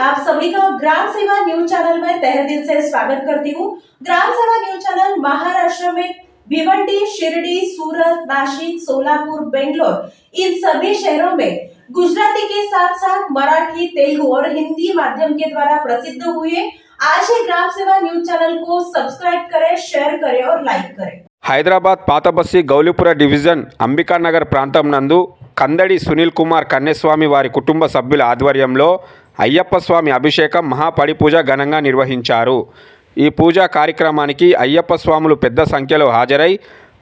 आप सभी का ग्राम सेवा न्यूज चैनल में तहे दिल से स्वागत करती हूँ ग्राम सेवा न्यूज चैनल महाराष्ट्र में भिवंडी शिरडी सूरत नासिक सोलापुर बेंगलोर इन सभी शहरों में गुजराती के साथ साथ मराठी तेलुगु और हिंदी माध्यम के द्वारा प्रसिद्ध हुए आज ही ग्राम सेवा न्यूज चैनल को सब्सक्राइब करें शेयर करें और लाइक करें హైదరాబాద్ పాతబస్సి గౌలిపుర డివిజన్ అంబికానగర్ ప్రాంతం నందు కందడి సునీల్ కుమార్ కన్యస్వామి వారి కుటుంబ సభ్యుల ఆధ్వర్యంలో అయ్యప్ప స్వామి అభిషేకం మహాపడిపూజ ఘనంగా నిర్వహించారు. ఈ పూజా కార్యక్రమానికి అయ్యప్ప స్వాములు పెద్ద సంఖ్యలో హాజరై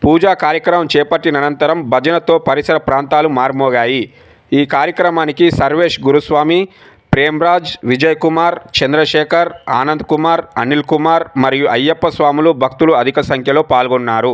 పూజా కార్యక్రమం చేపట్టిన అనంతరం భజనతో పరిసర ప్రాంతాలు మార్మోగాయి. ఈ కార్యక్రమానికి సర్వేష్ గురుస్వామి ప్రేమ్రాజ్ విజయ్ కుమార్ చంద్రశేఖర్ ఆనంద్ కుమార్ అనిల్ కుమార్ మరియు అయ్యప్ప స్వాములు భక్తులు అధిక సంఖ్యలో పాల్గొన్నారు.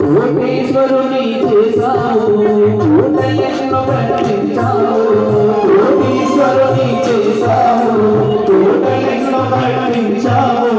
కోటేశ్వరుని చేశావు కోటయ్యను ప్రణమించావు కోటేశ్వరుని చేశావు కోటయ్యను ప్రణమించావు